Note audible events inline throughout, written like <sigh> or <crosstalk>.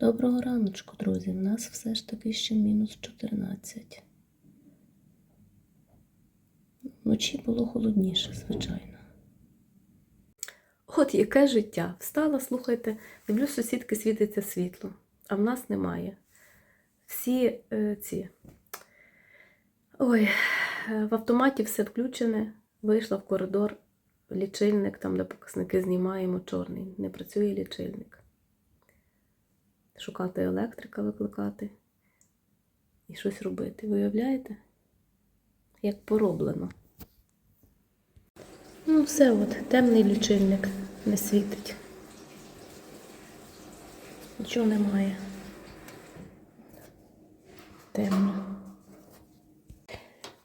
Доброго раночку, друзі. У нас все ж таки ще мінус 14. Вночі було холодніше, звичайно. От яке життя. Встала, слухайте, дивлюсь, сусідки світиться світло, а в нас немає. Всі е, ці. Ой, е, в автоматі все включене. Вийшла в коридор, лічильник, там, де показники знімаємо, чорний. Не працює лічильник. Шукати електрика, викликати і щось робити. Виявляєте? Як пороблено. Ну, все от, темний лічильник не світить. Нічого немає. Темно.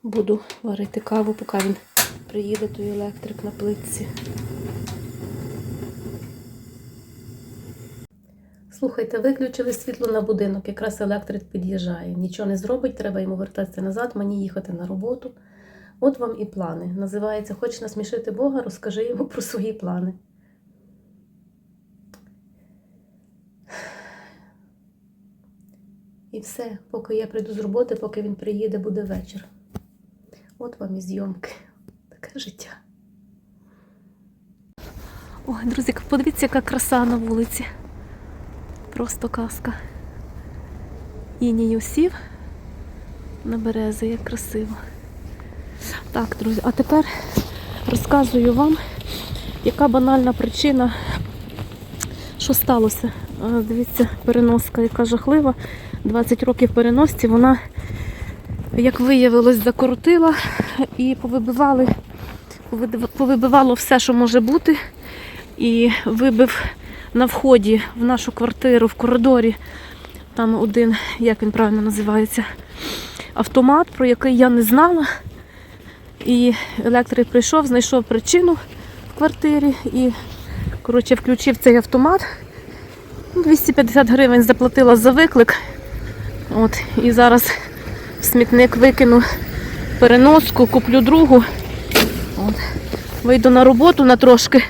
Буду варити каву, поки він приїде той електрик на плитці. Слухайте, виключили світло на будинок, якраз електрик під'їжджає. Нічого не зробить, треба йому вертатися назад, мені їхати на роботу. От вам і плани. Називається Хочеш насмішити Бога, розкажи йому про свої плани. І все, поки я прийду з роботи, поки він приїде, буде вечір. От вам і зйомки. Таке життя. Ой, друзі, подивіться, яка краса на вулиці. Просто казка. Іній осів на берези, як красиво. Так, друзі, а тепер розказую вам, яка банальна причина, що сталося. Дивіться, переноска, яка жахлива. 20 років переносці, вона, як виявилось, закоротила і повибивали, повибивало все, що може бути. І вибив на вході в нашу квартиру в коридорі. Там один, як він правильно називається, автомат, про який я не знала. І електрик прийшов, знайшов причину в квартирі і, коротше, включив цей автомат. 250 гривень заплатила за виклик. От, і зараз в смітник викину переноску, куплю другу. От. Вийду на роботу на трошки.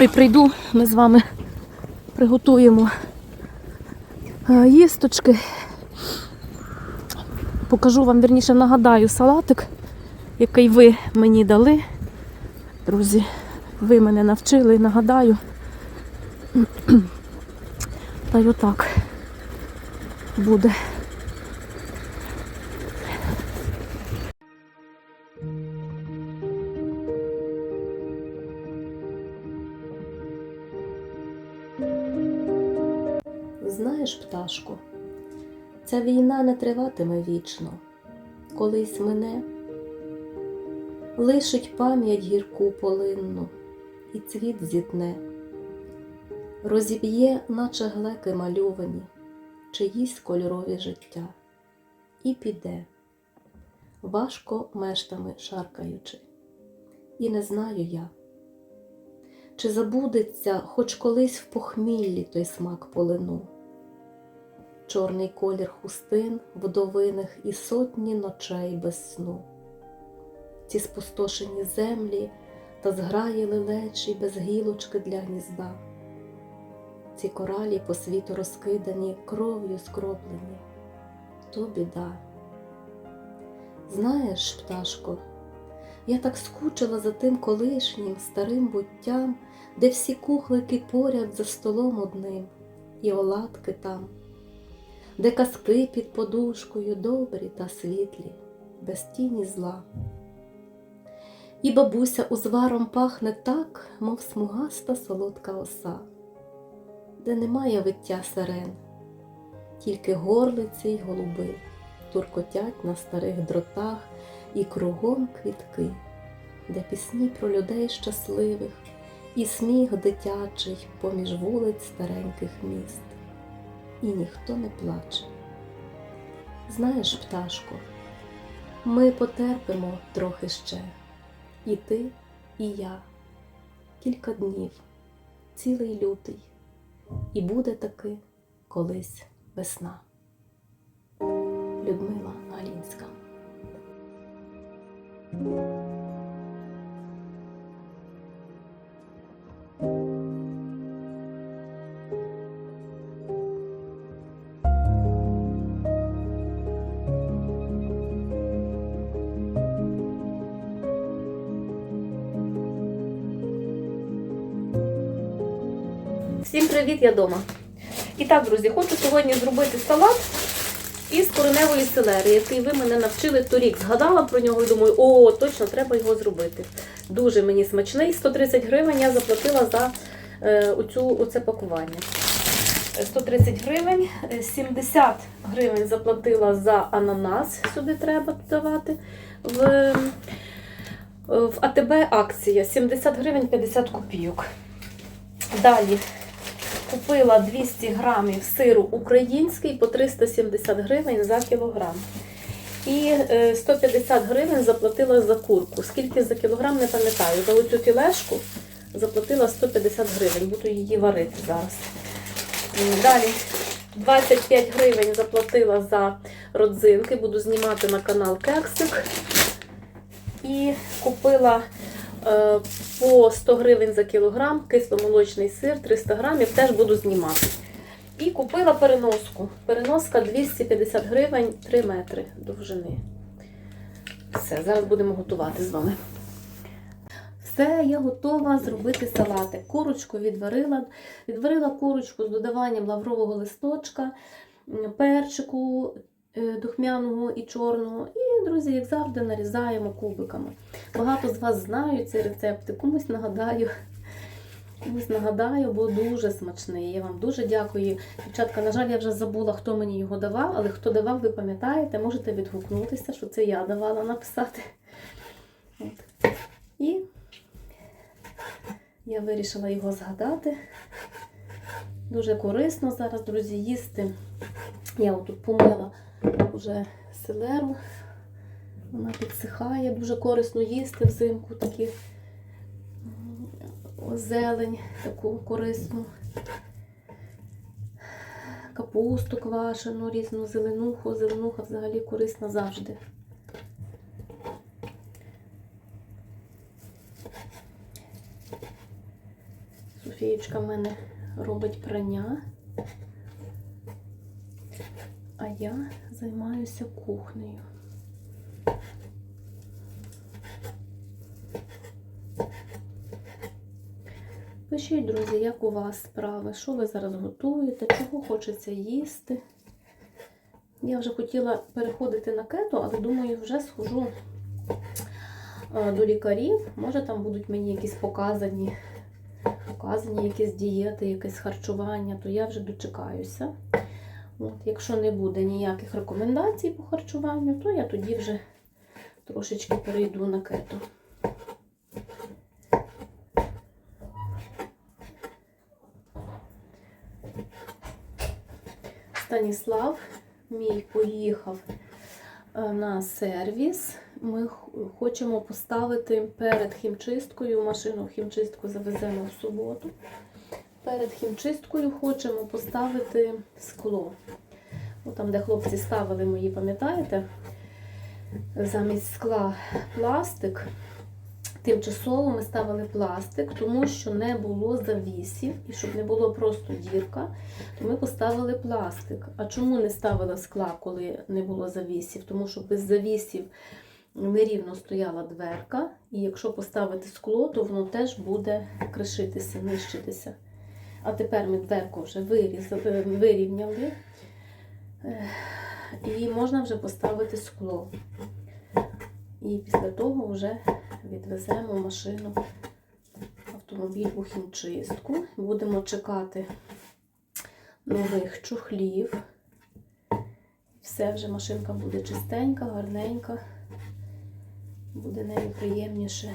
І прийду, ми з вами приготуємо е, їсточки. Покажу вам, вірніше, нагадаю салатик, який ви мені дали. Друзі, ви мене навчили, нагадаю. Та й отак буде. Ця війна не триватиме вічно, колись мине, лишить пам'ять гірку полинну, і цвіт зітне, розіб'є, наче глеки мальовані, чиїсь кольорові життя, і піде, важко мештами шаркаючи, і не знаю я. Чи забудеться хоч колись в похміллі той смак полину, чорний колір хустин вдовиних і сотні ночей без сну, ці спустошені землі та зграї лелечі без гілочки для гнізда, ці коралі по світу розкидані, кров'ю скроплені, то біда. Знаєш, пташко, я так скучила за тим колишнім старим буттям, де всі кухлики поряд за столом одним, і оладки там, де казки під подушкою добрі та світлі, без тіні зла. І бабуся узваром пахне так, мов смугаста солодка оса, де немає виття сирен, тільки горлиці й голуби туркотять на старих дротах і кругом квітки, де пісні про людей щасливих, і сміх дитячий поміж вулиць стареньких міст, і ніхто не плаче. Знаєш, пташко, ми потерпимо трохи ще, і ти, і я, кілька днів, цілий лютий, і буде таки колись весна. Людмила Галінська Привіт, я вдома. І так, друзі, хочу сьогодні зробити салат із кореневої селери, який ви мене навчили торік. Згадала про нього і думаю, о, точно треба його зробити. Дуже мені смачний. 130 гривень я заплатила за е, оцю, оце пакування. 130 гривень, Е, 70 гривень заплатила за ананас, сюди треба додавати. В, е, в АТБ акція 70 гривень 50 копійок. Далі купила 200 грамів сиру український по 370 гривень за кілограм. І е, 150 гривень заплатила за курку. Скільки за кілограм, не пам'ятаю. За оцю філешку заплатила 150 гривень. Буду її варити зараз. Далі 25 гривень заплатила за родзинки. Буду знімати на канал Кексик. І купила е, по 100 гривень за кілограм, кисломолочний сир 300 грамів, теж буду знімати. І купила переноску. Переноска 250 гривень 3 метри довжини. Все, зараз будемо готувати з вами. Все, я готова зробити салати. Курочку відварила. Відварила курочку з додаванням лаврового листочка, перчику е, духмяного і чорного. І, друзі, як завжди, нарізаємо кубиками. Багато з вас знають ці рецепти, комусь нагадаю. Комусь нагадаю, бо дуже смачний. Я вам дуже дякую. Дівчатка, на жаль, я вже забула, хто мені його давав, але хто давав, ви пам'ятаєте, можете відгукнутися, що це я давала написати. От. І я вирішила його згадати. Дуже корисно зараз, друзі, їсти. Я отут помила вже селеру. Вона підсихає, дуже корисно їсти взимку такі зелень, таку корисну. Капусту квашену, різну зеленуху. Зеленуха взагалі корисна завжди. Софієчка в мене робить прання. А я займаюся кухнею. Пишіть, друзі, як у вас справи, що ви зараз готуєте, чого хочеться їсти. Я вже хотіла переходити на кето, але думаю, вже схожу е, до лікарів. Може, там будуть мені якісь показані, показані якісь дієти, якесь харчування, то я вже дочекаюся. От, якщо не буде ніяких рекомендацій по харчуванню, то я тоді вже трошечки перейду на кето. Станіслав мій поїхав е, на сервіс. Ми хочемо поставити перед хімчисткою. Машину хімчистку завеземо в суботу. Перед хімчисткою хочемо поставити скло. Ну, там, де хлопці ставили мої, пам'ятаєте? Замість скла пластик. Тимчасово ми ставили пластик, тому що не було завісів, і щоб не було просто дірка, то ми поставили пластик. А чому не ставила скла, коли не було завісів? Тому що без завісів нерівно стояла дверка, і якщо поставити скло, то воно теж буде кришитися, нищитися. А тепер ми дверку вже вирізали, вирівняли, і можна вже поставити скло. І після того вже відвеземо машину, автомобіль у хімчистку. Будемо чекати нових чухлів. Все вже машинка буде чистенька, гарненька. Буде нею приємніше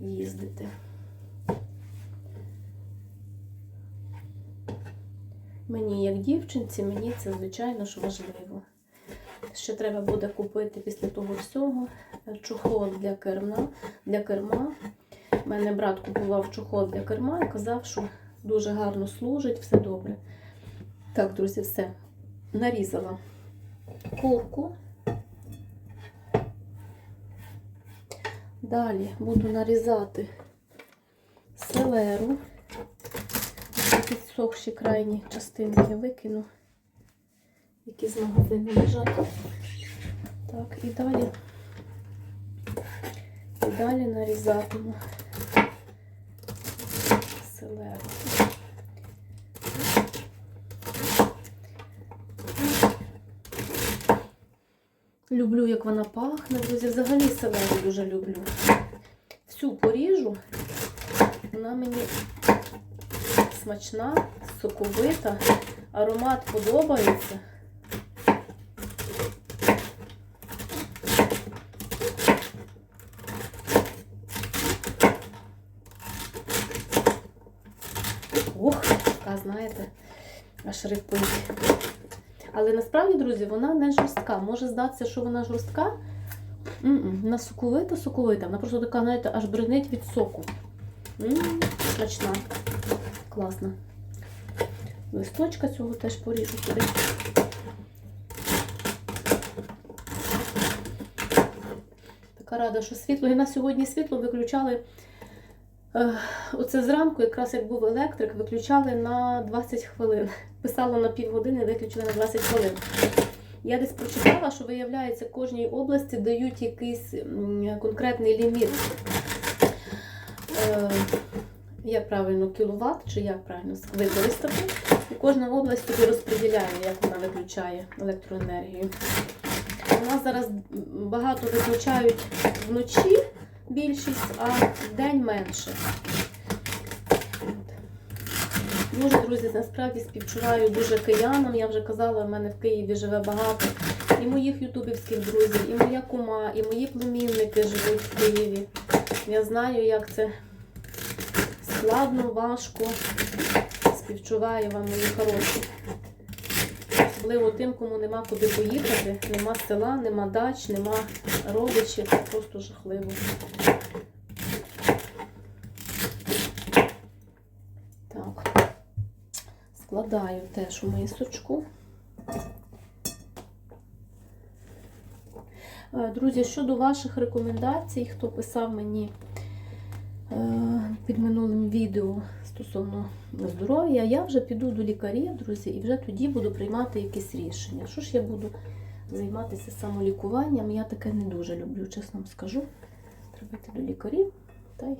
їздити. Мені, як дівчинці, мені це звичайно ж важливо. Ще треба буде купити після того всього чохол для керма. Для керма. У мене брат купував чохол для керма і казав, що дуже гарно служить, все добре. Так, друзі, все. Нарізала курку. Далі буду нарізати селеру. Підсохші крайні частинки викину, які з магазину лежать. Так, і далі, і далі нарізатиму селеру. Люблю, як вона пахне, друзі. Взагалі селеру дуже люблю. Всю поріжу. Вона мені смачна, соковита, аромат подобається. Ох, така, знаєте, аж рипить. Але насправді, друзі, вона не жорстка. Може здатися, що вона жорстка. Вона соковита, соковита. Вона просто така, знаєте, аж бринить від соку. М, Смачна. Класна. Листочка цього теж поріжу сюди. Така рада, що світло. І на сьогодні світло виключали. е, Оце зранку, якраз як був електрик, виключали на 20 хвилин. <laughs> Писало на півгодини, виключили на 20 хвилин. Я десь прочитала, що виявляється, кожній області дають якийсь конкретний ліміт. Е, як правильно, кіловат, чи як правильно використати. І кожна область тобі розподіляє, як вона виключає електроенергію. У нас зараз багато виключають вночі більшість, а в день менше. Дуже, друзі, насправді співчуваю дуже киянам. Я вже казала, в мене в Києві живе багато і моїх ютубівських друзів, і моя кума, і мої племінники живуть в Києві. Я знаю, як це складно, важко. Співчуваю вам, мої хороші. Особливо тим, кому нема куди поїхати, нема села, нема дач, нема родичів. Просто жахливо. Так, складаю теж у мисочку. Е, Друзі, щодо ваших рекомендацій, хто писав мені е, під минулим відео стосовно здоров'я, я вже піду до лікарів, друзі, і вже тоді буду приймати якісь рішення. Що ж я буду займатися самолікуванням? Я таке не дуже люблю, чесно вам скажу. Треба йти до лікарів та й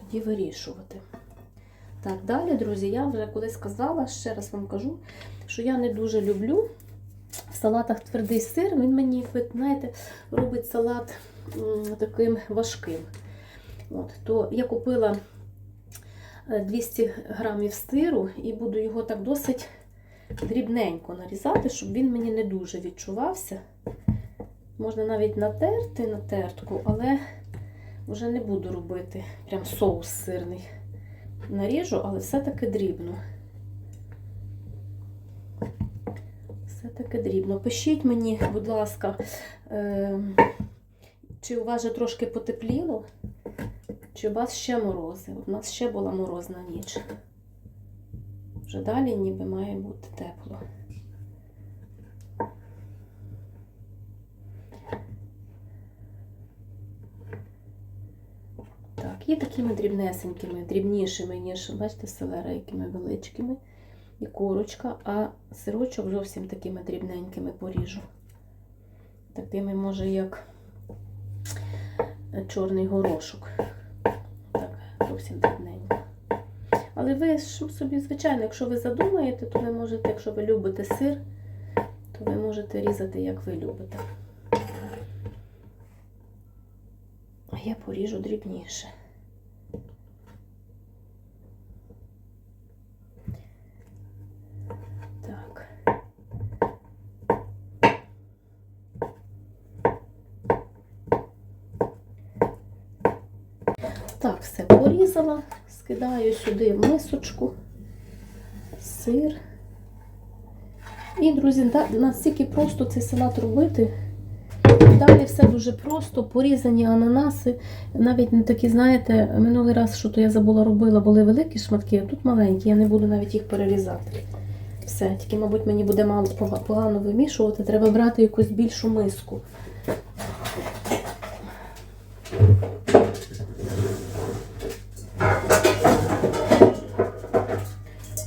тоді вирішувати. Так, далі, друзі, я вже колись сказала, ще раз вам кажу, що я не дуже люблю в салатах твердий сир. Він мені, ви знаєте, робить салат таким важким. От, то я купила е, 200 грамів сиру і буду його так досить дрібненько нарізати, щоб він мені не дуже відчувався. Можна навіть натерти на тертку, але вже не буду робити прям соус сирний. Наріжу, але все-таки дрібно. Все-таки дрібно. Пишіть мені, будь ласка, е, чи у вас вже трошки потепліло, чи у вас ще морози. У нас ще була морозна ніч. Вже далі ніби має бути тепло. Так, і такими дрібнесенькими, дрібнішими, ніж, бачите, селера, якими величкими. І курочка, а сирочок зовсім такими дрібненькими поріжу. Такими, може, як чорний горошок. Так, зовсім дрібненько. Але ви ж собі, звичайно, якщо ви задумаєте, то ви можете, якщо ви любите сир, то ви можете різати, як ви любите. А я поріжу дрібніше. Так. Так, все порізала, скидаю сюди мисочку, сир. І, друзі, настільки просто цей салат робити. Далі все дуже просто, порізані ананаси, навіть не такі, знаєте, минулий раз, що то я забула робила, були великі шматки, а тут маленькі, я не буду навіть їх перерізати. Все, тільки, мабуть, мені буде мало погано вимішувати, треба брати якусь більшу миску.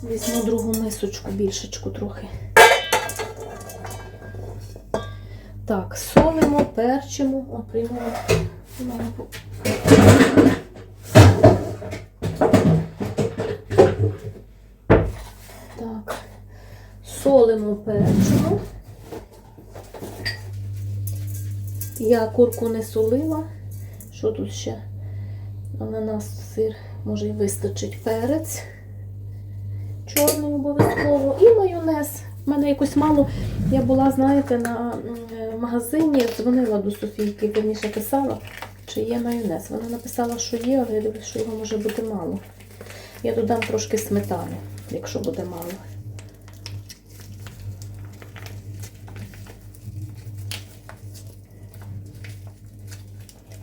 Візьму другу мисочку, більшечку трохи. Так, солимо, перчимо, О, приймемо. Так, солимо, перчимо. Я курку не солила. Що тут ще? Ананас, сир, може й вистачить перець. Обов'язково. І майонез. У мене якось мало. Я була, знаєте, на е, магазині, дзвонила до Софійки, вірніше писала, чи є майонез. Вона написала, що є, але я дивлюсь, що його може бути мало. Я додам трошки сметани, якщо буде мало.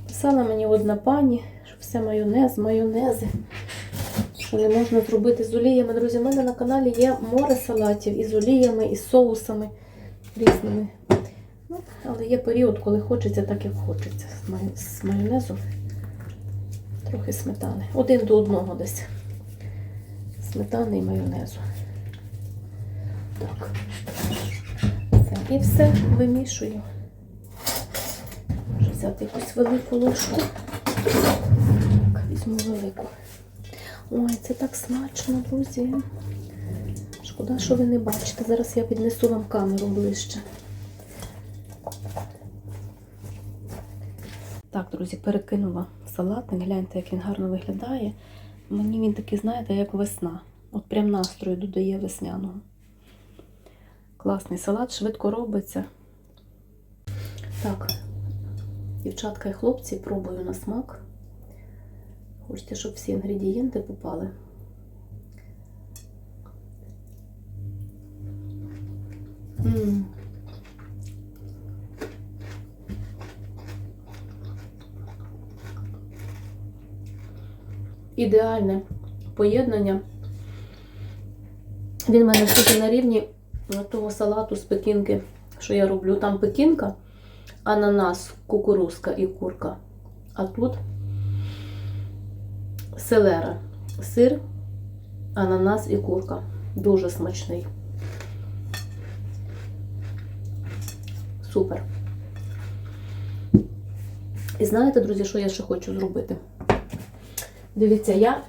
Писала мені одна пані, що все майонез, майонези. Не можна зробити з оліями. Друзі, у мене на каналі є море салатів із оліями, із соусами різними. Ну, але є період, коли хочеться так, як хочеться. З майонезу. Трохи сметани. Один до одного десь. Сметани і майонезу. Так. Все. І все вимішую. Можу взяти якусь велику ложку. Так, візьму велику. Ой, це так смачно, друзі. Шкода, що ви не бачите. Зараз я піднесу вам камеру ближче. Так, друзі, перекинула салатник. Гляньте, як він гарно виглядає. Мені він такий, знаєте, як весна. От прям настрою додає весняного. Класний салат, швидко робиться. Так, дівчатка і хлопці, пробую на смак. Хочете, щоб всі інгредієнти попали. М. Ідеальне поєднання. Він в мене тільки на рівні того салату з пекінки, що я роблю. Там пекінка, ананас, кукурузка і курка. А тут селера, сир, ананас і курка. Дуже смачний. Супер. І знаєте, друзі, що я ще хочу зробити? Дивіться, я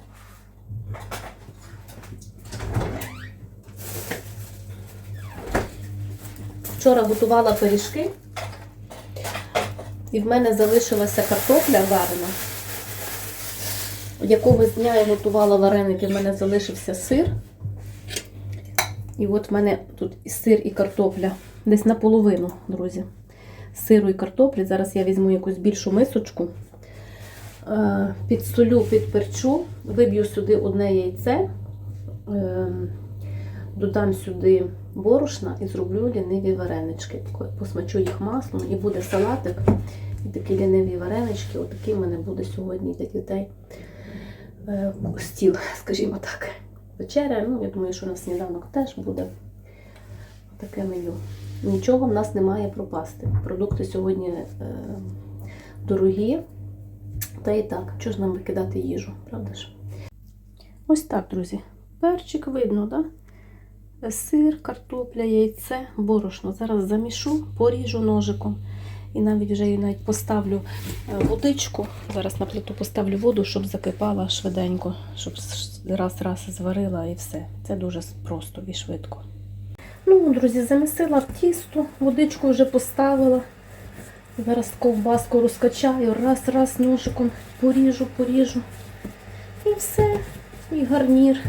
вчора готувала пиріжки, і в мене залишилася картопля варена. Якогось дня я готувала вареники, в мене залишився сир. І от в мене тут і сир і картопля. Десь наполовину, друзі. Сиру і картоплі. Зараз я візьму якусь більшу мисочку, е, підсолю, підперчу, виб'ю сюди одне яйце, е, додам сюди борошна і зроблю ліниві варенички. Посмачу їх маслом і буде салатик. І такі ліниві варенички. Отакий в мене буде сьогодні для дітей стіл, скажімо так. Вечеря, ну, я думаю, що на сніданок теж буде таке меню. Нічого в нас не має пропасти. Продукти сьогодні е, дорогі. Та і так, чого ж нам викидати їжу, правда ж? Ось так, друзі. Перчик видно. Да? Сир, картопля, яйце, борошно. Зараз замішу, поріжу ножиком. І навіть вже її навіть поставлю е, водичку. Зараз на плиту поставлю воду, щоб закипала швиденько, щоб раз-раз зварила і все. Це дуже просто і швидко. Ну, друзі, замісила тісто, водичку вже поставила. Зараз ковбаску розкачаю, раз-раз ножиком поріжу, поріжу. І все. І гарнір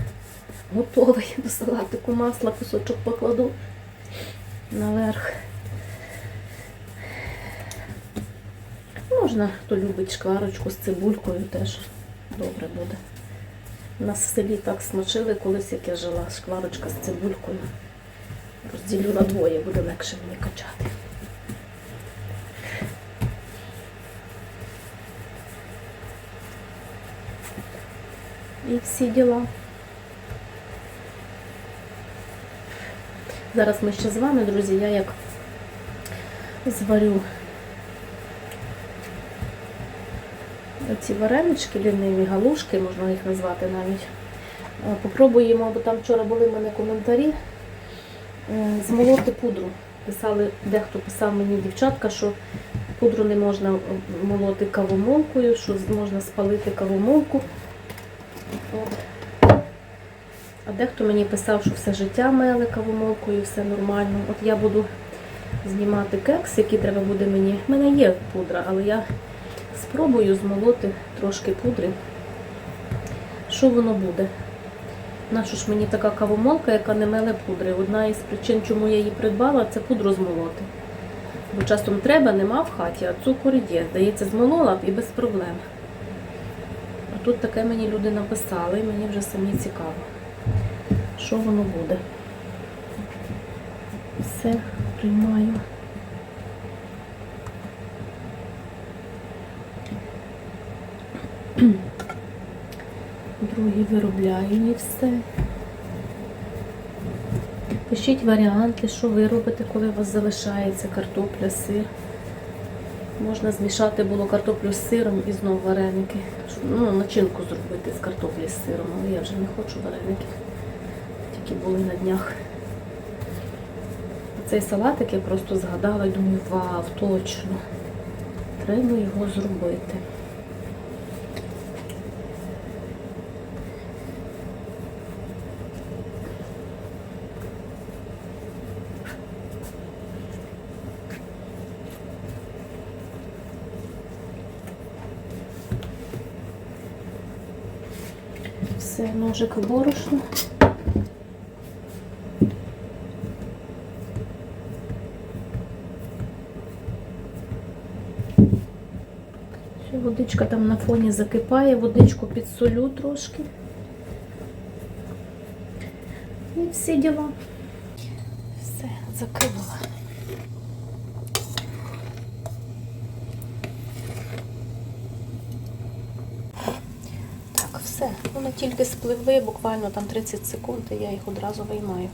готовий до салатику. Масла кусочок покладу наверх. Можна, хто любить шкварочку з цибулькою, теж добре буде. У нас в селі так смачили колись, як я жила, шкварочка з цибулькою. Розділю на двоє, буде легше мені качати. І всі діла. Зараз ми ще з вами, друзі, я як зварю ці варенички, ліниві галушки, можна їх назвати навіть. Е, Попробуємо, бо там вчора були в мене коментарі. е, Змолоти пудру. Писали, дехто писав мені дівчатка, що пудру не можна е, молоти кавомолкою, що можна спалити кавомолку. А дехто мені писав, що все життя мели кавомолкою, все нормально. От я буду знімати кекс, який треба буде мені. У мене є пудра, але я спробую змолоти трошки пудри. Що воно буде? Нащо ж мені така кавомолка, яка не меле пудри? Одна із причин, чому я її придбала, це пудру змолоти. Бо часом треба, нема в хаті, а цукор є. Здається, змолола б і без проблем. А тут таке мені люди написали, і мені вже самі цікаво, що воно буде. Все приймаю. <clears throat> Другий виробляю і все. Пишіть варіанти, що ви робите, коли у вас залишається картопля, сир. Можна змішати було картоплю з сиром і знову вареники. Ну, начинку зробити з картоплі з сиром, але я вже не хочу вареників. Тільки були на днях. Цей салатик я просто згадала і думаю, вау, точно. Треба його зробити. Все, ножик в борошно. Водичка там на фоні закипає, водичку підсолю трошки. І всі діла. Все, закинула. Так, все. Вони тільки спливли, буквально там 30 секунд, і я їх одразу виймаю.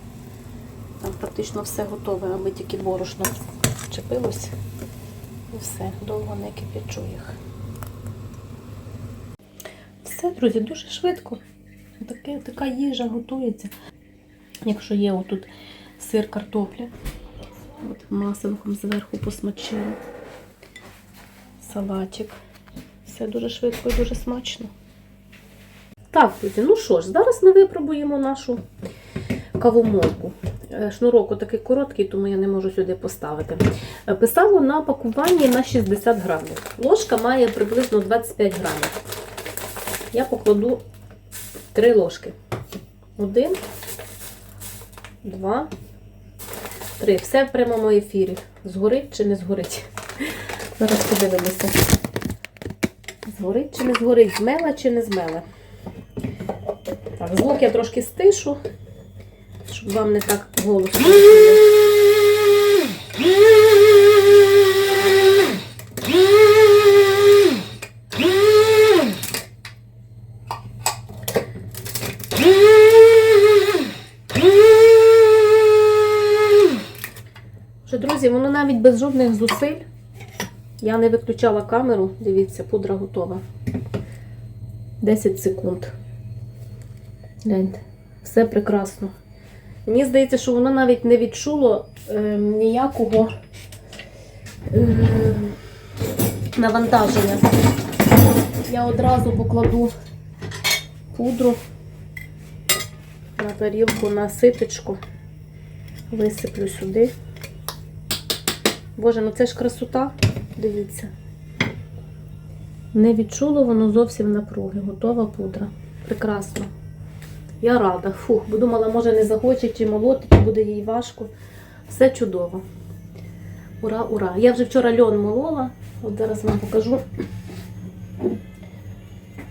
Там практично все готове, аби тільки борошно вчепилось. І все, довго не кип'ячу їх. Все, друзі, дуже швидко. Таке, така їжа готується. Якщо є отут сир картопля, от маселком зверху посмачила, салатик. Все дуже швидко і дуже смачно. Так, друзі, ну що ж, зараз ми випробуємо нашу кавомолку. Е, Шнурок отакий короткий, тому я не можу сюди поставити. Е, Писало на пакуванні на 60 грамів. Ложка має приблизно 25 грамів. Я покладу 3 ложки. Один, два, три. Все в прямому ефірі. Згорить чи не згорить? Зараз подивимося. Згорить чи не згорить, змела чи не змела. Так, звук я трошки стишу, щоб вам не так голосно. Друзі, воно навіть без жодних зусиль. Я не виключала камеру. Дивіться, пудра готова. 10 секунд. Гляньте, все прекрасно. Мені здається, що воно навіть не відчуло е, ніякого е, навантаження. Я одразу покладу пудру на тарілку, на ситочку, висиплю сюди. Боже, ну це ж красота, дивіться. Не відчуло воно зовсім напруги. Готова пудра. Прекрасно. Я рада. Фух, бо думала, може не захоче чи молоти, чи буде їй важко. Все чудово. Ура, ура! Я вже вчора льон молола. От зараз вам покажу.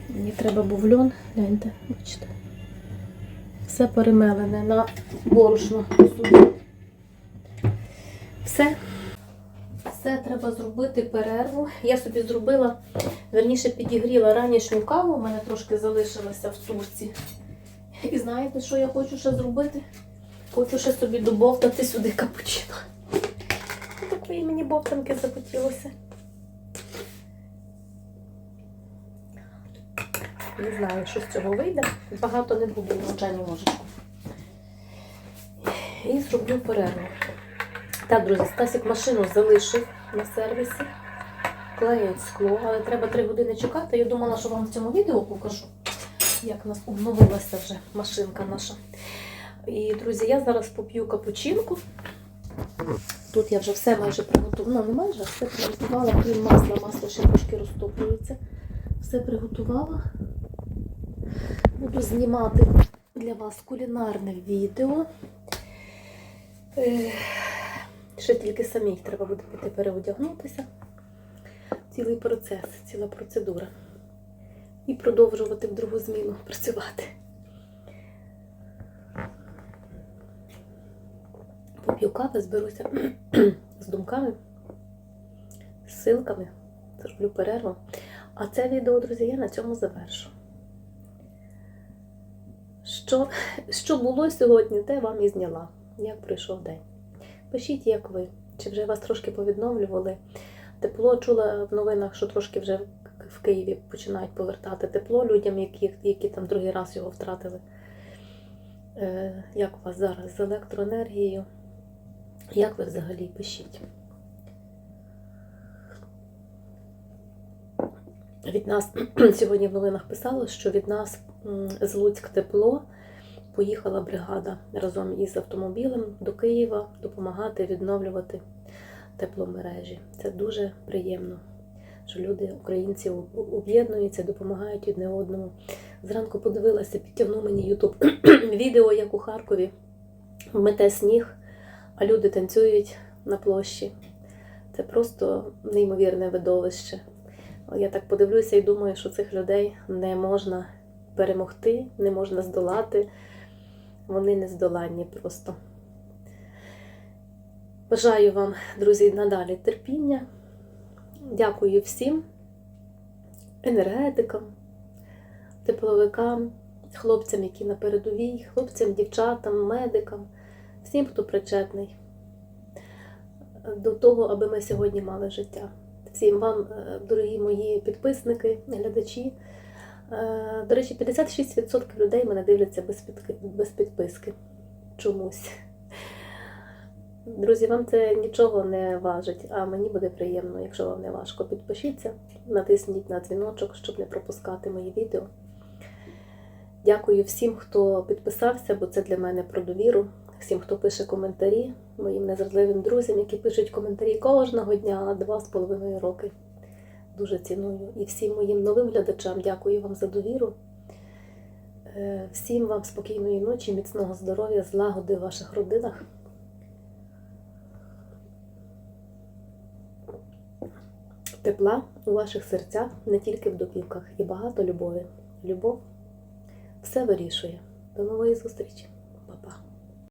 Мені треба був льон. Гляньте, бачите. Все перемелене на борошно. Все. Все треба зробити перерву. Я собі зробила, верніше підігріла ранішню каву, у мене трошки залишилося в турці. І знаєте, що я хочу ще зробити? Хочу ще собі добовтати сюди капучино. Такої мені бовтанки захотілося. Не знаю, що з цього вийде. Багато не буду в звичайну ложечку. І зроблю перерву. Так, друзі, Стасік машину залишив на сервісі. Клеїть скло, але треба 3 години чекати. Я думала, що вам в цьому відео покажу. як в нас обновилася вже машинка наша. І, друзі, я зараз поп'ю капучинку. Тут я вже все майже приготувала. Ну, не майже, все приготувала, крім масла, масло ще трошки розтоплюється. Все приготувала. Буду знімати для вас кулінарне відео. Ще тільки самій треба буде піти переодягнутися. Цілий процес, ціла процедура. І продовжувати в другу зміну працювати. Поп'ю кави, зберуся з думками, з силками, зроблю перерву. А це відео, друзі, я на цьому завершу. Що, що було сьогодні, те вам і зняла, як пройшов день. Пишіть, як ви. Чи вже вас трошки повідновлювали? Тепло чула в новинах, що трошки вже в Києві починають повертати тепло людям, які, які там другий раз його втратили. Е, як у вас зараз з електроенергією? Як ви взагалі пишіть? Від нас <clears throat> сьогодні в новинах писало, що від нас з Луцьк тепло поїхала бригада разом із автомобілем до Києва допомагати відновлювати тепломережі. Це дуже приємно, що люди, українці, об'єднуються, допомагають одне одному. Зранку подивилася, підтягнув мені Ютуб <clears throat> відео, як у Харкові мете сніг, а люди танцюють на площі. Це просто неймовірне видовище. Я так подивлюся і думаю, що цих людей не можна перемогти, не можна здолати. Вони нездоланні просто. Бажаю вам, друзі, надалі терпіння. Дякую всім енергетикам, тепловикам, хлопцям, які на передовій, хлопцям, дівчатам, медикам, всім, хто причетний до того, аби ми сьогодні мали життя. Всім вам, е, дорогі мої підписники, глядачі. Е, До речі, 56% людей мене дивляться без, без підписки. Чомусь. Друзі, вам це нічого не важить, а мені буде приємно, якщо вам не важко. Підпишіться, натисніть на дзвіночок, щоб не пропускати мої відео. Дякую всім, хто підписався, бо це для мене про довіру. Всім, хто пише коментарі, моїм незрадливим друзям, які пишуть коментарі кожного дня два з половиною роки. Дуже ціную. І всім моїм новим глядачам дякую вам за довіру. Е, Всім вам спокійної ночі, міцного здоров'я, злагоди в ваших родинах. Тепла у ваших серцях, не тільки в домівках, і багато любові. Любов все вирішує. До нової зустрічі.